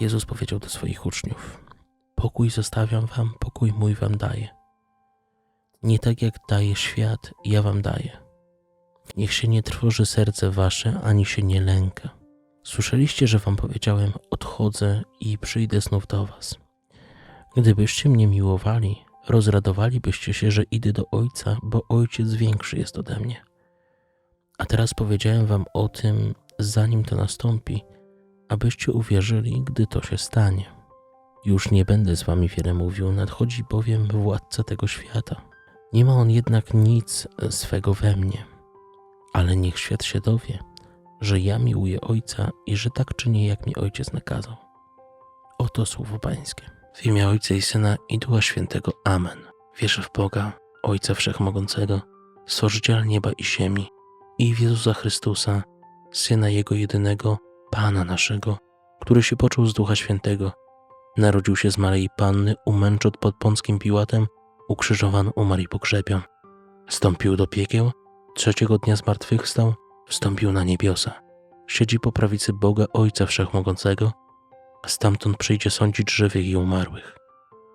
Jezus powiedział do swoich uczniów: Pokój zostawiam wam, pokój mój wam daję. Nie tak jak daje świat, ja wam daję. Niech się nie trwoży serce wasze, ani się nie lęka. Słyszeliście, że wam powiedziałem: Odchodzę i przyjdę znów do was. Gdybyście mnie miłowali, rozradowalibyście się, że idę do Ojca, bo Ojciec większy jest ode mnie. A teraz powiedziałem wam o tym, zanim to nastąpi, abyście uwierzyli, gdy to się stanie. Już nie będę z wami wiele mówił, nadchodzi bowiem władca tego świata. Nie ma on jednak nic swego we mnie, ale niech świat się dowie, że ja miłuję Ojca i że tak czynię, jak mi Ojciec nakazał. Oto słowo Pańskie. W imię Ojca i Syna i Ducha Świętego. Amen. Wierzę w Boga, Ojca Wszechmogącego, Stworzyciela nieba i ziemi i w Jezusa Chrystusa, Syna Jego jedynego, Pana naszego, który się począł z Ducha Świętego, narodził się z Maryi Panny, umęczot pod Pąckim Piłatem, ukrzyżowany, umarł i pogrzebion. Wstąpił do piekieł, trzeciego dnia zmartwychwstał, wstąpił na niebiosa. Siedzi po prawicy Boga Ojca Wszechmogącego, a stamtąd przyjdzie sądzić żywych i umarłych.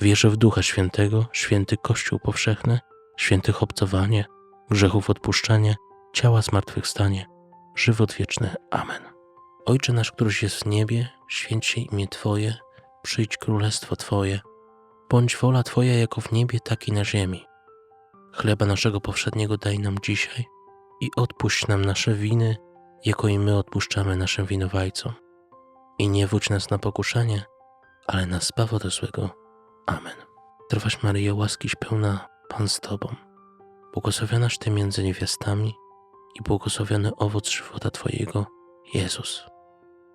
Wierzę w Ducha Świętego, święty Kościół powszechny, świętych obcowanie, grzechów odpuszczenie, ciała zmartwychwstanie, żywot wieczny. Amen. Ojcze nasz, któryś jest w niebie, święć się imię Twoje, przyjdź królestwo Twoje, bądź wola Twoja jako w niebie, tak i na ziemi. Chleba naszego powszedniego daj nam dzisiaj i odpuść nam nasze winy, jako i my odpuszczamy naszym winowajcom. I nie wódź nas na pokuszenie, ale nas zbaw ode złego. Amen. Trwaś Maryjo, łaskiś pełna, Pan z Tobą. Błogosławionaś Ty między niewiastami i błogosławiony owoc żywota Twojego, Jezus.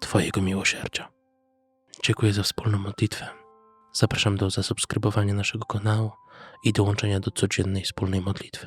Twojego miłosierdzia. Dziękuję za wspólną modlitwę. Zapraszam do zasubskrybowania naszego kanału i dołączenia do codziennej wspólnej modlitwy.